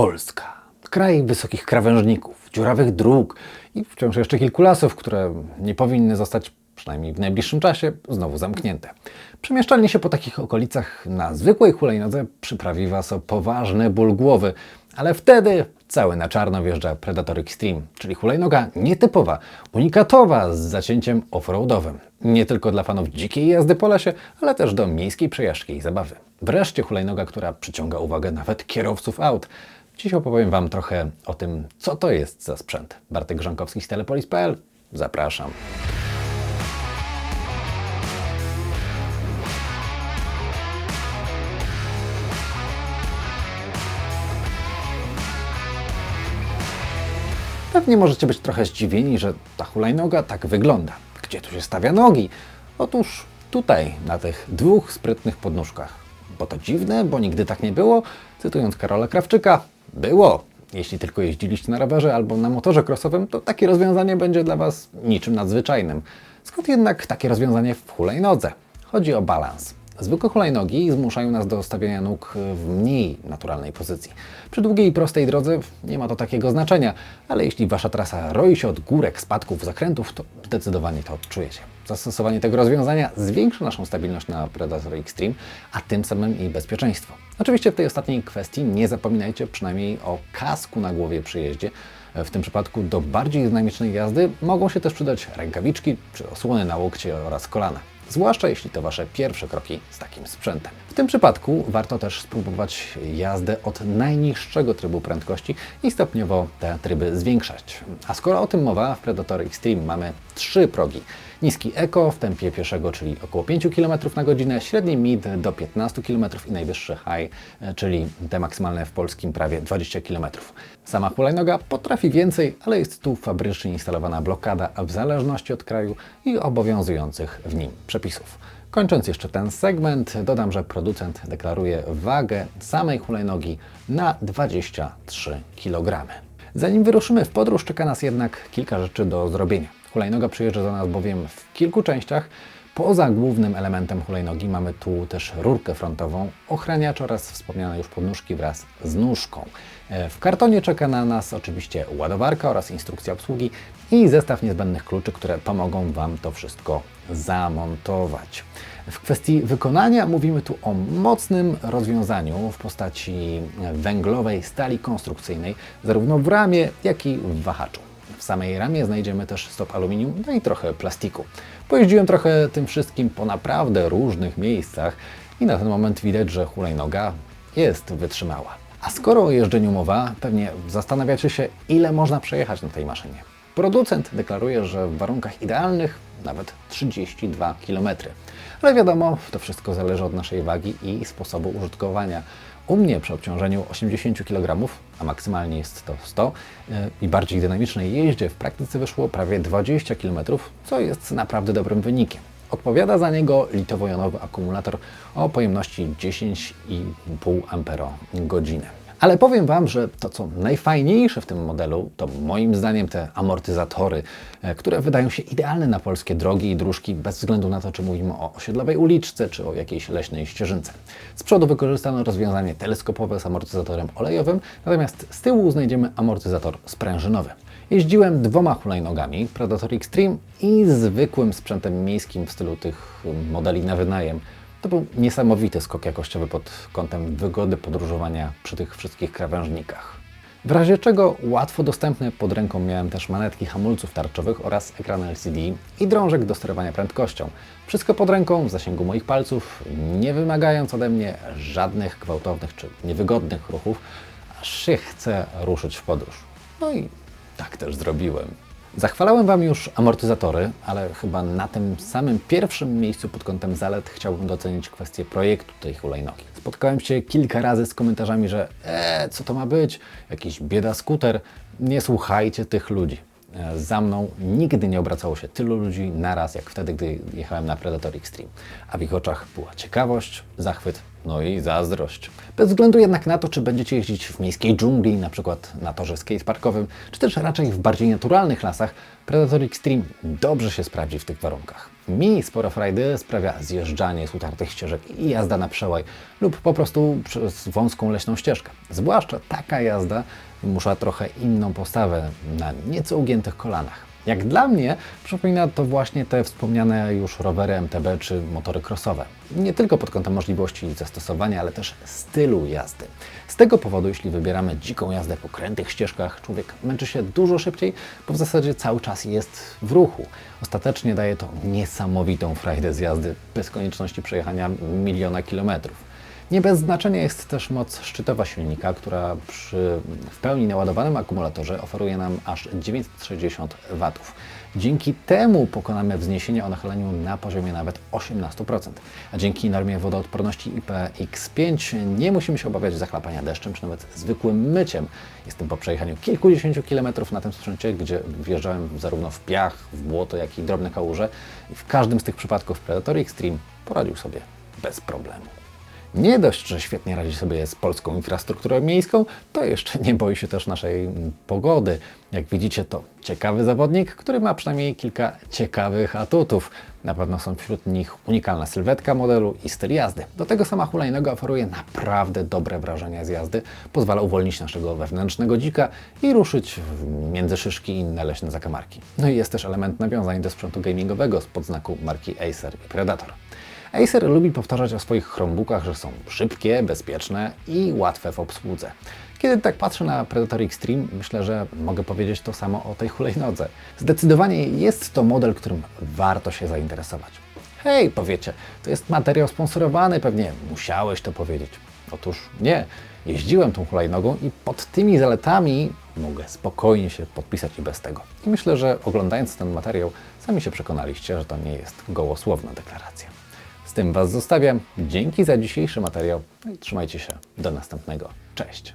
Polska. Kraj wysokich krawężników, dziurawych dróg i wciąż jeszcze kilku lasów, które nie powinny zostać, przynajmniej w najbliższym czasie, znowu zamknięte. Przemieszczanie się po takich okolicach na zwykłej hulajnodze przyprawi Was o poważny ból głowy, ale wtedy cały na czarno wjeżdża Predator Extreme, czyli hulajnoga nietypowa, unikatowa z zacięciem offroadowym. Nie tylko dla fanów dzikiej jazdy po lesie, ale też do miejskiej przejażdżki i zabawy. Wreszcie hulajnoga, która przyciąga uwagę nawet kierowców aut. Dziś opowiem Wam trochę o tym, co to jest za sprzęt. Bartek Grząkowski z Telepolis.pl. Zapraszam. Pewnie możecie być trochę zdziwieni, że ta hulajnoga tak wygląda. Gdzie tu się stawia nogi? Otóż tutaj, na tych dwóch sprytnych podnóżkach. Bo to dziwne, bo nigdy tak nie było. Cytując Karola Krawczyka, było. Jeśli tylko jeździliście na rowerze albo na motorze crossowym, to takie rozwiązanie będzie dla Was niczym nadzwyczajnym. Skąd jednak takie rozwiązanie w hulajnodze? Chodzi o balans. Zwykłe hulajnogi zmuszają nas do stawiania nóg w mniej naturalnej pozycji. Przy długiej i prostej drodze nie ma to takiego znaczenia, ale jeśli Wasza trasa roi się od górek, spadków, zakrętów, to zdecydowanie to odczujecie. Zastosowanie tego rozwiązania zwiększy naszą stabilność na Predator Extreme, a tym samym i bezpieczeństwo. Oczywiście w tej ostatniej kwestii nie zapominajcie przynajmniej o kasku na głowie przy jeździe. W tym przypadku do bardziej dynamicznej jazdy mogą się też przydać rękawiczki czy osłony na łokcie oraz kolana zwłaszcza jeśli to Wasze pierwsze kroki z takim sprzętem. W tym przypadku warto też spróbować jazdę od najniższego trybu prędkości i stopniowo te tryby zwiększać. A skoro o tym mowa, w Predator Extreme mamy trzy progi. Niski Eco w tempie pieszego, czyli około 5 km na godzinę, średni Mid do 15 km i najwyższy High, czyli te maksymalne w polskim prawie 20 km. Sama hulajnoga potrafi więcej, ale jest tu fabrycznie instalowana blokada, w zależności od kraju i obowiązujących w nim przepisów. Kończąc jeszcze ten segment, dodam, że producent deklaruje wagę samej hulajnogi na 23 kg. Zanim wyruszymy w podróż, czeka nas jednak kilka rzeczy do zrobienia. Hulajnoga przyjeżdża do nas bowiem w kilku częściach. Poza głównym elementem hulajnogi mamy tu też rurkę frontową, ochraniacz oraz wspomniane już podnóżki wraz z nóżką. W kartonie czeka na nas oczywiście ładowarka oraz instrukcja obsługi i zestaw niezbędnych kluczy, które pomogą Wam to wszystko zamontować. W kwestii wykonania mówimy tu o mocnym rozwiązaniu w postaci węglowej stali konstrukcyjnej, zarówno w ramie, jak i w wahaczu. W samej ramie znajdziemy też stop aluminium, no i trochę plastiku. Pojeździłem trochę tym wszystkim po naprawdę różnych miejscach i na ten moment widać, że hulajnoga jest wytrzymała. A skoro o jeżdżeniu mowa, pewnie zastanawiacie się, ile można przejechać na tej maszynie. Producent deklaruje, że w warunkach idealnych nawet 32 km. Ale wiadomo, to wszystko zależy od naszej wagi i sposobu użytkowania. U mnie przy obciążeniu 80 kg, a maksymalnie jest to 100 i bardziej dynamicznej jeździe w praktyce wyszło prawie 20 km, co jest naprawdę dobrym wynikiem. Odpowiada za niego litowo-jonowy akumulator o pojemności 10,5 Ah. Ale powiem Wam, że to co najfajniejsze w tym modelu to moim zdaniem te amortyzatory, które wydają się idealne na polskie drogi i dróżki bez względu na to, czy mówimy o osiedlowej uliczce, czy o jakiejś leśnej ścieżynce. Z przodu wykorzystano rozwiązanie teleskopowe z amortyzatorem olejowym, natomiast z tyłu znajdziemy amortyzator sprężynowy. Jeździłem dwoma hulajnogami, Predator Extreme i zwykłym sprzętem miejskim w stylu tych modeli na wynajem. To był niesamowity skok jakościowy pod kątem wygody podróżowania przy tych wszystkich krawężnikach. W razie czego łatwo dostępne pod ręką miałem też manetki hamulców tarczowych oraz ekran LCD i drążek do sterowania prędkością. Wszystko pod ręką, w zasięgu moich palców, nie wymagając ode mnie żadnych gwałtownych czy niewygodnych ruchów, aż się chce ruszyć w podróż. No i tak też zrobiłem. Zachwalałem Wam już amortyzatory, ale chyba na tym samym pierwszym miejscu pod kątem zalet chciałbym docenić kwestię projektu tej hulajnogi. Spotkałem się kilka razy z komentarzami, że eee, co to ma być, jakiś bieda skuter. Nie słuchajcie tych ludzi. Za mną nigdy nie obracało się tylu ludzi naraz, jak wtedy, gdy jechałem na Predator Extreme. A w ich oczach była ciekawość, zachwyt, no i zazdrość. Bez względu jednak na to, czy będziecie jeździć w miejskiej dżungli, na przykład na torze skateparkowym, czy też raczej w bardziej naturalnych lasach, Predator Extreme dobrze się sprawdzi w tych warunkach. Mi sporo frajdy sprawia zjeżdżanie z utartych ścieżek i jazda na przełaj lub po prostu przez wąską leśną ścieżkę. Zwłaszcza taka jazda wymusza trochę inną postawę na nieco ugiętych kolanach. Jak dla mnie przypomina to właśnie te wspomniane już rowery MTB czy motory crossowe. Nie tylko pod kątem możliwości zastosowania, ale też stylu jazdy. Z tego powodu, jeśli wybieramy dziką jazdę po krętych ścieżkach, człowiek męczy się dużo szybciej, bo w zasadzie cały czas jest w ruchu. Ostatecznie daje to niesamowitą frajdę z jazdy bez konieczności przejechania miliona kilometrów. Nie bez znaczenia jest też moc szczytowa silnika, która przy w pełni naładowanym akumulatorze oferuje nam aż 960 W. Dzięki temu pokonamy wzniesienie o nachyleniu na poziomie nawet 18%, a dzięki normie wodoodporności IPX5 nie musimy się obawiaćzachlapania deszczem czy nawet zwykłym myciem. Jestem po przejechaniu kilkudziesięciu kilometrów na tym sprzęcie, gdzie wjeżdżałem zarówno w piach, w błoto, jak i drobne kałuże i w każdym z tych przypadków Predator Extreme poradził sobie bez problemu. Nie dość, że świetnie radzi sobie z polską infrastrukturą miejską, to jeszcze nie boi się też naszej mm, pogody. Jak widzicie, to ciekawy zawodnik, który ma przynajmniej kilka ciekawych atutów. Na pewno są wśród nich unikalna sylwetka modelu i styl jazdy. Do tego sama hulajnoga oferuje naprawdę dobre wrażenia z jazdy, pozwala uwolnić naszego wewnętrznego dzika i ruszyć między szyszki i inne leśne zakamarki. No i jest też element nawiązań do sprzętu gamingowego spod znaku marki Acer i Predator. Acer lubi powtarzać o swoich Chromebookach, że są szybkie, bezpieczne i łatwe w obsłudze. Kiedy tak patrzę na Predator Extreme, myślę, że mogę powiedzieć to samo o tej hulajnodze. Zdecydowanie jest to model, którym warto się zainteresować. Hej, powiecie, to jest materiał sponsorowany, pewnie musiałeś to powiedzieć. Otóż nie, jeździłem tą hulajnogą i pod tymi zaletami mogę spokojnie się podpisać i bez tego. I myślę, że oglądając ten materiał, sami się przekonaliście, że to nie jest gołosłowna deklaracja. Z tym Was zostawiam. Dzięki za dzisiejszy materiał trzymajcie się. Do następnego. Cześć.